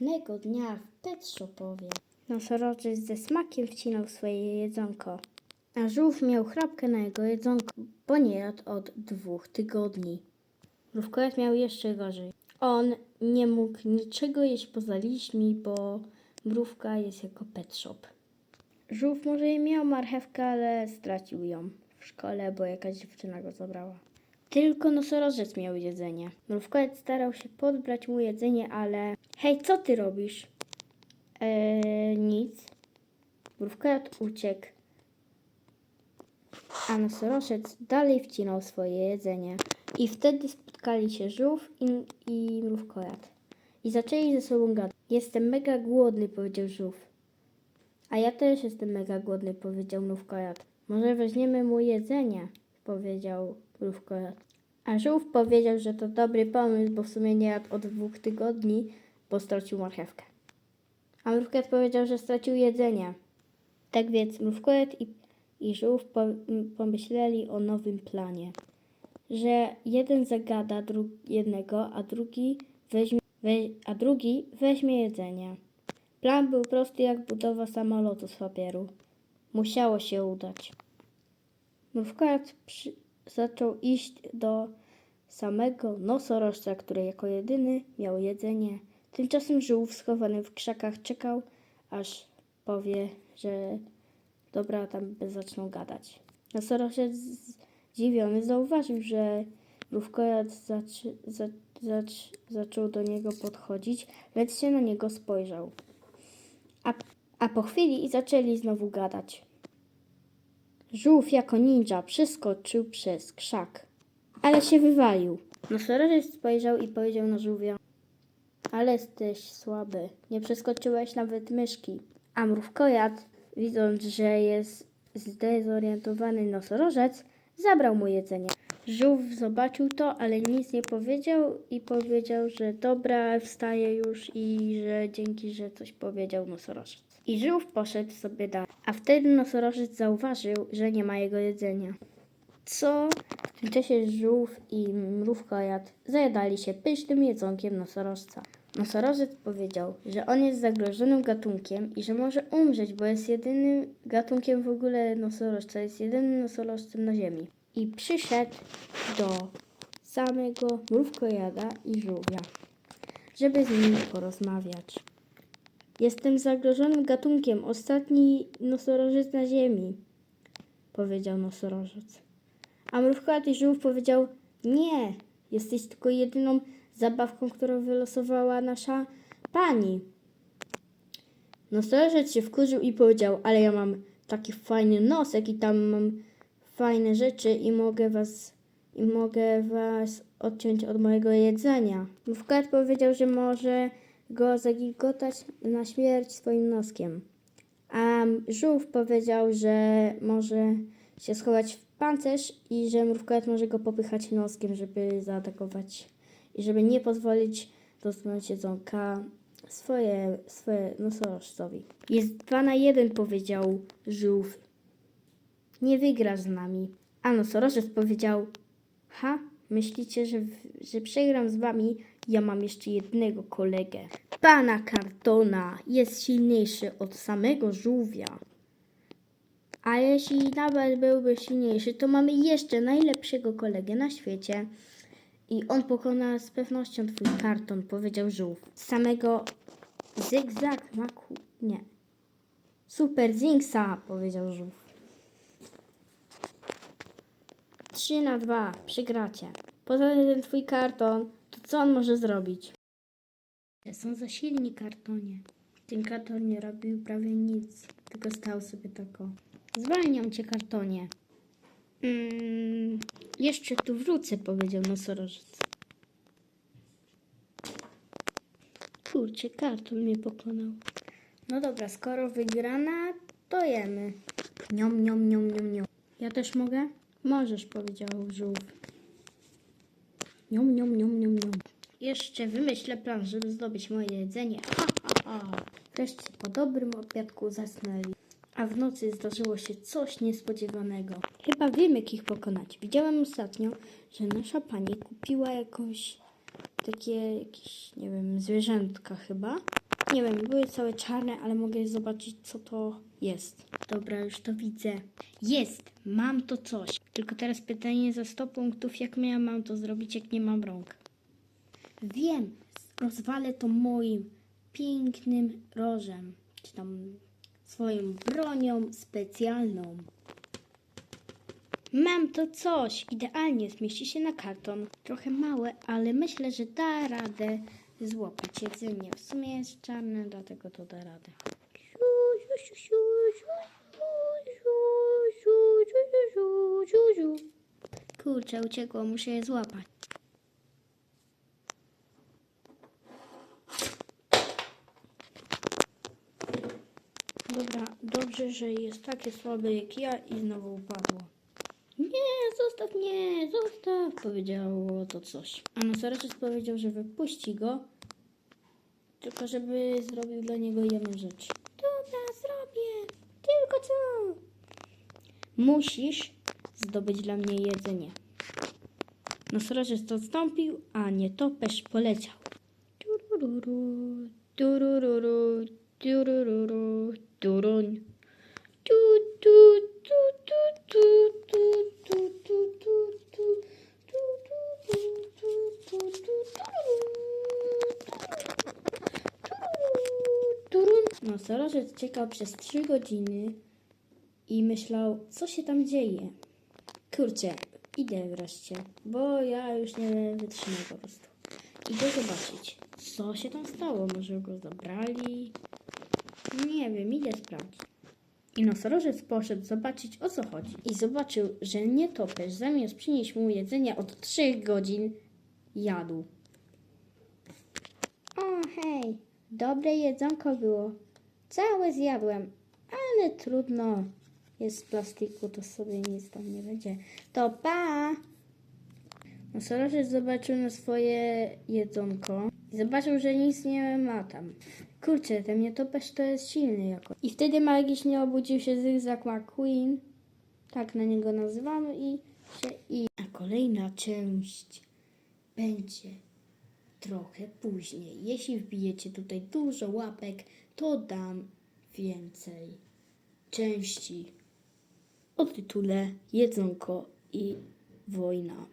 Pewnego dnia w pet shopowie nosorożec ze smakiem wcinał swoje jedzonko, a żółw miał chrapkę na jego jedzonko, bo nie jadł od dwóch tygodni. Mrówkołat miał jeszcze gorzej. On nie mógł niczego jeść poza liśćmi, bo mrówka jest jako pet shop. Żółw może i miał marchewkę, ale stracił ją w szkole, bo jakaś dziewczyna go zabrała. Tylko nosorożec miał jedzenie. Mrówkołat starał się podbrać mu jedzenie, ale... Hej, co ty robisz? Eee, nic. Mrówkołat uciekł, a nosorożec dalej wcinał swoje jedzenie. I wtedy spotkali się żółw i, i. I zaczęli ze sobą gadać. Jestem mega głodny, powiedział żółw. A ja też jestem mega głodny, powiedział mrówkojad. Może weźmiemy mu jedzenie, powiedział mrówkojad. A żółw powiedział, że to dobry pomysł, bo w sumie nie jadł od dwóch tygodni, bo stracił marchewkę. A mrówkojad powiedział, że stracił jedzenie. Tak więc mrówkojad i, i żółw po, pomyśleli o nowym planie. Że jeden zagada dru- jednego, a drugi, weźmie, we, a drugi weźmie jedzenie. Plan był prosty jak budowa samolotu z papieru. Musiało się udać. Mrówkojad przy, zaczął iść do samego nosorożca, który jako jedyny miał jedzenie. Tymczasem żółw schowany w krzakach czekał, aż powie, że dobra, tam zaczną gadać. Nosorożec zdziwiony zauważył, że mrówkojad zacz, zaczął do niego podchodzić, lecz się na niego spojrzał. A, a po chwili zaczęli znowu gadać. Żółw jako ninja przeskoczył przez krzak, ale się wywalił. Nosorożec spojrzał i powiedział na żółwia. Ale jesteś słaby, nie przeskoczyłeś nawet myszki. A mrówkojad, widząc, że jest zdezorientowany nosorożec, zabrał mu jedzenie. Żółw zobaczył to, ale nic nie powiedział i powiedział, że dobra, wstaje już i że dzięki, że coś powiedział nosorożec. I żółw poszedł sobie dalej. A wtedy nosorożec zauważył, że nie ma jego jedzenia. Co? W tym czasie żółw i mrówkojad zajadali się pysznym jedzonkiem nosorożca. Nosorożec powiedział, że on jest zagrożonym gatunkiem i że może umrzeć, bo jest jedynym gatunkiem w ogóle nosorożca, jest jedynym nosorożcem na ziemi. I przyszedł do samego mrówkojada i żółwia, żeby z nim porozmawiać. Jestem zagrożonym gatunkiem, ostatni nosorożec na ziemi, powiedział nosorożec. A mrówkojad i żółw powiedział, nie, jesteś tylko jedyną zabawką, którą wylosowała nasza pani. Nosorożec się wkurzył i powiedział, ale ja mam taki fajny nosek i tam mam fajne rzeczy i mogę was, i mogę was odciąć od mojego jedzenia. Mrówkojad powiedział, że może go zagigotać na śmierć swoim noskiem. A żółw powiedział, że może się schować w pancerz i że mrówkojad może go popychać noskiem, żeby zaatakować i żeby nie pozwolić dotknąć jedzonka swoje, swoje nosorożcowi. Jest dwa na jeden, powiedział żółw. Nie wygrasz z nami. A nosorożec powiedział, ha, myślicie, że, że przegram z wami? Ja mam jeszcze jednego kolegę. Pana kartona jest silniejszy od samego żółwia. A jeśli nawet byłby silniejszy, to mamy jeszcze najlepszego kolegę na świecie. I on pokona z pewnością twój karton, powiedział żółw. Samego zygzak maku. Nie. Super Zingsa, powiedział żółw. 3 na 2, przegracie. Poza tym ten twój karton, to co on może zrobić? Są za silni kartonie. Ten karton nie robił prawie nic, tylko stał sobie tako. Zwalniam cię, kartonie. Mm, jeszcze tu wrócę, powiedział nosorożec. Kurczę, karton mnie pokonał. No dobra, skoro wygrana, to jemy. Niom, niom, niom, niom, niom. Ja też mogę? Możesz, powiedział żółw. Niom, niom, niom, niom, niom. Jeszcze wymyślę plan, żeby zdobyć moje jedzenie. Ha, ha, ha. Wreszcie po dobrym obiadku zasnęli. A w nocy zdarzyło się coś niespodziewanego. Chyba wiem, jak ich pokonać. Widziałem ostatnio, że nasza pani kupiła jakąś takie jakieś, nie wiem, zwierzętka chyba. Nie wiem, były całe czarne, ale mogę zobaczyć, co to jest. Dobra, już to widzę. Jest! Mam to coś. Tylko teraz pytanie za 100 punktów, jak ja mam to zrobić, jak nie mam rąk? Wiem, rozwalę to moim pięknym rożem, czy tam swoją bronią specjalną. Mam to coś, idealnie zmieści się na karton. Trochę małe, ale myślę, że da radę złapać jedzenie. W sumie jest czarne, dlatego to da radę. Kurczę, uciekło, muszę je złapać. Dobra, dobrze, że jest takie słabe jak ja i znowu upadło. Nie, zostaw mnie, zostaw, powiedziało to coś. A nosorożec powiedział, że wypuści go, tylko żeby zrobił dla niego jedną rzecz. Dobra, zrobię, tylko co? Musisz zdobyć dla mnie jedzenie. Nosorożec odstąpił, a nietoperz poleciał. Turururu, turururu, turururu, turuń. Tu, tu, tu, tu, tu, tu, tu, tu, tu, tu, tu, tu, tu, tu, tu, turun. Nosorożec czekał przez trzy godziny i myślał, co się tam dzieje. Kurczę, idę wreszcie, bo ja już nie wytrzymam po prostu. Idę zobaczyć, co się tam stało. Może go zabrali? Nie wiem, idę sprawdzić. I nosorożec poszedł zobaczyć o co chodzi. I zobaczył, że nietoperz zamiast przynieść mu jedzenia od trzech godzin jadł. O hej, dobre jedzonko było. Całe zjadłem, ale trudno. Jest z plastiku, to sobie nic tam nie będzie. To pa! Nosorożec zobaczył na swoje jedzonko i zobaczył, że nic nie ma tam. Kurczę, ten nietoperz to jest silny jako. I wtedy magicznie obudził się Zygzak McQueen. Tak na niego nazywamy i się i... A kolejna część będzie trochę później. Jeśli wbijecie tutaj dużo łapek, to dam więcej części o tytule Jedzonko i wojna.